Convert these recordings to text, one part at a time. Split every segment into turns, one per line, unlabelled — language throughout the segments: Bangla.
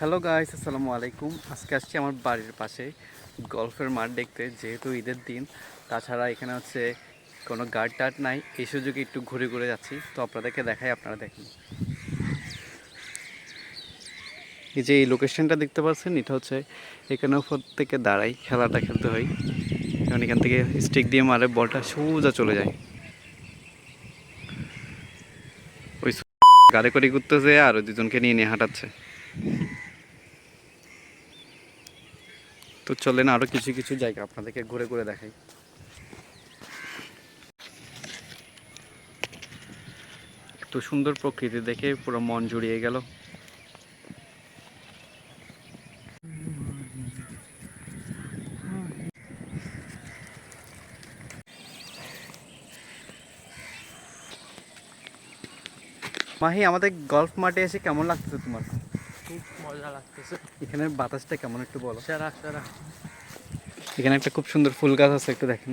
হ্যালো গাইস আসসালামু আলাইকুম। আজকে আসছি আমার বাড়ির পাশে, গল্ফের মাঠ দেখতে, যেহেতু ঈদের দিন। তাছাড়া এখানে হচ্ছে কোনো গার্ড টার্ড নাই, এই সুযোগে একটু ঘুরে ঘুরে যাচ্ছি। তো আপনাদেরকে দেখাই, আপনারা দেখেন। এই যে এই লোকেশনটা দেখতে পাচ্ছেন, এটা হচ্ছে এখানে উপর থেকে দাঁড়াই, খেলাটা খেলতে হয়। কারণ এখান থেকে স্টিক দিয়ে মারে, বলটা সোজা চলে যায়। ওই গাড়ি করে ঘুরতেছে, আর ওই দুজনকে নিয়ে নিয়ে হাঁটাচ্ছে। তো চলেন আরও কিছু কিছু জায়গা আপনাদেরকে ঘুরে ঘুরে দেখাই। এত সুন্দর প্রকৃতি দেখে পুরো মন জুড়িয়ে গেল। মাহি, আমাদের গল্ফ মাঠে এসে কেমন লাগতেছে তোমার?
খুব মজা লাগতেছে।
এখানে বাতাসটা কেমন একটু বলো?
সেরা সেরা।
এখানে একটা খুব সুন্দর ফুল গাছ আছে একটু দেখেন।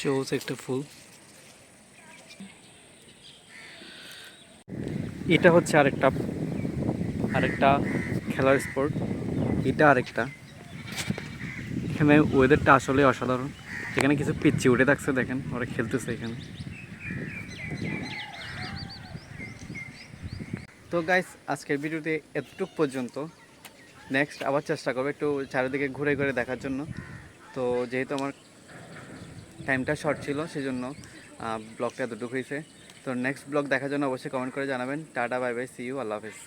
জোস একটা ফুল। এটা হচ্ছে আরেকটা আরেকটা খেলার স্পোর্ট। এটা আরেকটা। এখানে ওয়েদারটা আসলে অসাধারণ। এখানে কিছু পিচ্ছি উঠে থাকছে দেখেন ওরা খেলতেছে এখানে। তো গাইস আজকের ভিডিওতে এতটুক পর্যন্ত। নেক্সট আবার চেষ্টা করব একটু চারিদিকে ঘুরে ঘুরে দেখার জন্য। তো যেহেতু আমার টাইমটা শর্ট ছিল সেই জন্য ব্লগটা এতটুকু হয়েছে। তো নেক্সট ব্লগ দেখার জন্য অবশ্যই কমেন্ট করে জানাবেন। Tata bye bye see you Allah Hafiz.